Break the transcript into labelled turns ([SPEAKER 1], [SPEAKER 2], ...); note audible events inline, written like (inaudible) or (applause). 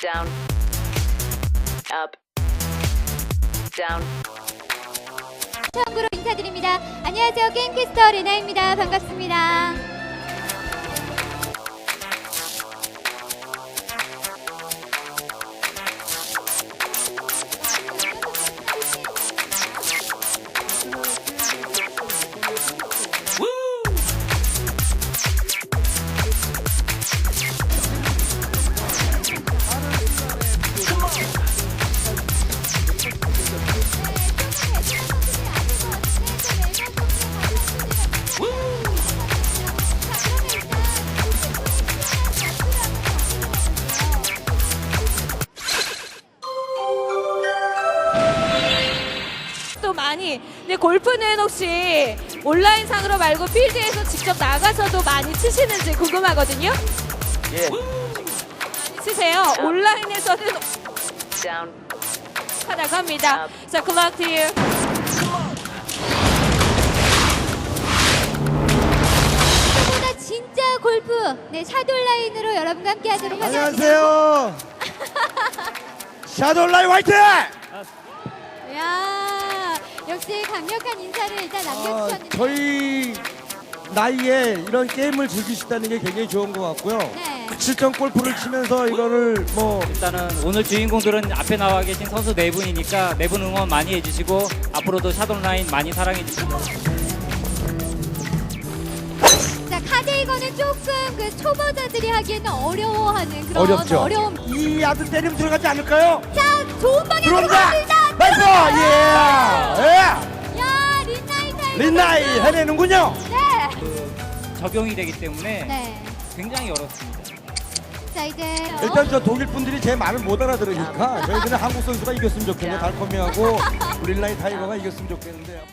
[SPEAKER 1] down, up, down.
[SPEAKER 2] 처음으로 인사드립니다. 안녕하세요. 게임캐스터 레나입니다. 반갑습니다.
[SPEAKER 3] 많이. 근데 골프는 혹시 온라인 상으로 말고 필드에서 직접 나가서도 많이 치시는지 궁금하거든요.
[SPEAKER 4] 예.
[SPEAKER 3] 많이 치세요. 온라인에서는
[SPEAKER 1] Down,
[SPEAKER 3] 하다고 합니다. 자, to you.
[SPEAKER 2] 보다 진짜 골프. 네, 샤돌 라인으로 여러분과 함께 하도록 하겠습니다.
[SPEAKER 4] 안녕하세요. (laughs) 샤돌라이 화이팅!
[SPEAKER 2] 야 역시 강력한 인사를 일단
[SPEAKER 4] 아,
[SPEAKER 2] 남겨주셨는데.
[SPEAKER 4] 저희 나이에 이런 게임을 즐기시다는 게 굉장히 좋은 것 같고요.
[SPEAKER 2] 네.
[SPEAKER 4] 실전 골프를 치면서 이거를 뭐
[SPEAKER 5] 일단은 오늘 주인공들은 앞에 나와 계신 선수 네 분이니까 네 분 응원 많이 해주시고 앞으로도 샤돈라인 많이 사랑해 주시고
[SPEAKER 2] 자, 카데이거는 조금 그 초보자들이 하기에는 어려워하는 그런
[SPEAKER 4] 어렵죠.
[SPEAKER 2] 어려움.
[SPEAKER 4] 이 아들 때리면 들어가지 않을까요?
[SPEAKER 2] 자, 좋은 방향으로
[SPEAKER 4] 들어온다.
[SPEAKER 2] 갑니다.
[SPEAKER 4] 나이스! 예!
[SPEAKER 2] 야, 린나이 타임.
[SPEAKER 4] 예! 린나이 해내는군요.
[SPEAKER 2] 네.
[SPEAKER 5] 적용이 되기 때문에
[SPEAKER 2] 네.
[SPEAKER 5] 굉장히 어렵습니다.
[SPEAKER 2] 자, 이제
[SPEAKER 4] 일단 저 독일 분들이 제 말을 못 알아들으니까 저희들은 한국 선수가 이겼으면 좋겠네. 달콤이하고 린라이 타이거가 이겼으면 좋겠는데. 한번-